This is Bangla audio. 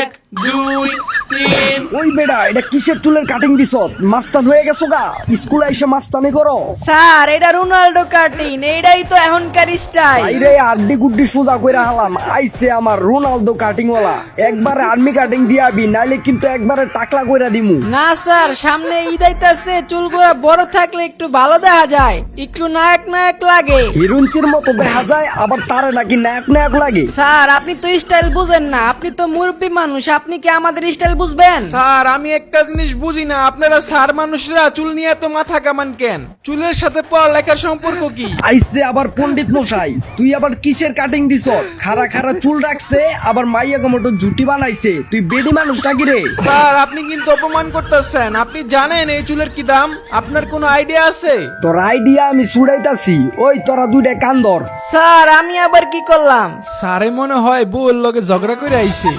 এক দুই তিন ওই বেড়া এটা কিসের চুলের কাটিং দিছ? মাস্তান হয়ে গেছো গা। স্কুলে এসে মাস্তানি করো। স্যার এটা রোনাল্ডো কাটিং এইটাই তো এখনকার স্টাইল আইরে আড্ডি গুড্ডি সোজা কইরা হালাম। আইছে আমার রোনালদো কাটিং ওয়ালা একবারে আর্মি কাটিং দিয়াবি নাইলে কিন্তু একবারে টাকলা কইরা দিমু। না স্যার সামনে ঈদ আইতাছে চুলগুলো বড় থাকলে একটু ভালো দেখা যায়। একটু নায়ক নায়ক লাগে। হিরুঞ্চির মতো দেখা যায় আবার তারে নাকি নায়ক নায়ক লাগে। স্যার আপনি তো স্টাইল বুঝেন না। আপনি তো মুরব্বী মানুষ আপনি কি আমাদের স্টাইল বুঝবেন? স্যার আমি একটা জিনিস বুঝি না। আপনারা স্যার মানুষরা চুল নিয়ে এত মাথা কামান কেন? চুলের সাথে পড়ালেখার সম্পর্ক কি? আইছে আবার পণ্ডিত মশাই তুই আবার কিসের কাটিং দিছ? খারা খারা চুল রাখছে আবার মাইয়া কমটো জুটি বানাইছে। তুই বেডি মানুষ নাকি রে? স্যার আপনি কিন্তু অপমান করতেছেন। আপনি জানেন এই চুলের কি দাম? আপনার কোনো আইডিয়া আছে? তোর আইডিয়া আমি ছুড়াইতাছি ওই তোরা দুইটা কান্দর। স্যার আমি আবার কি করলাম? স্যারে মনে হয় বউর লগে ঝগড়া করে আইছে।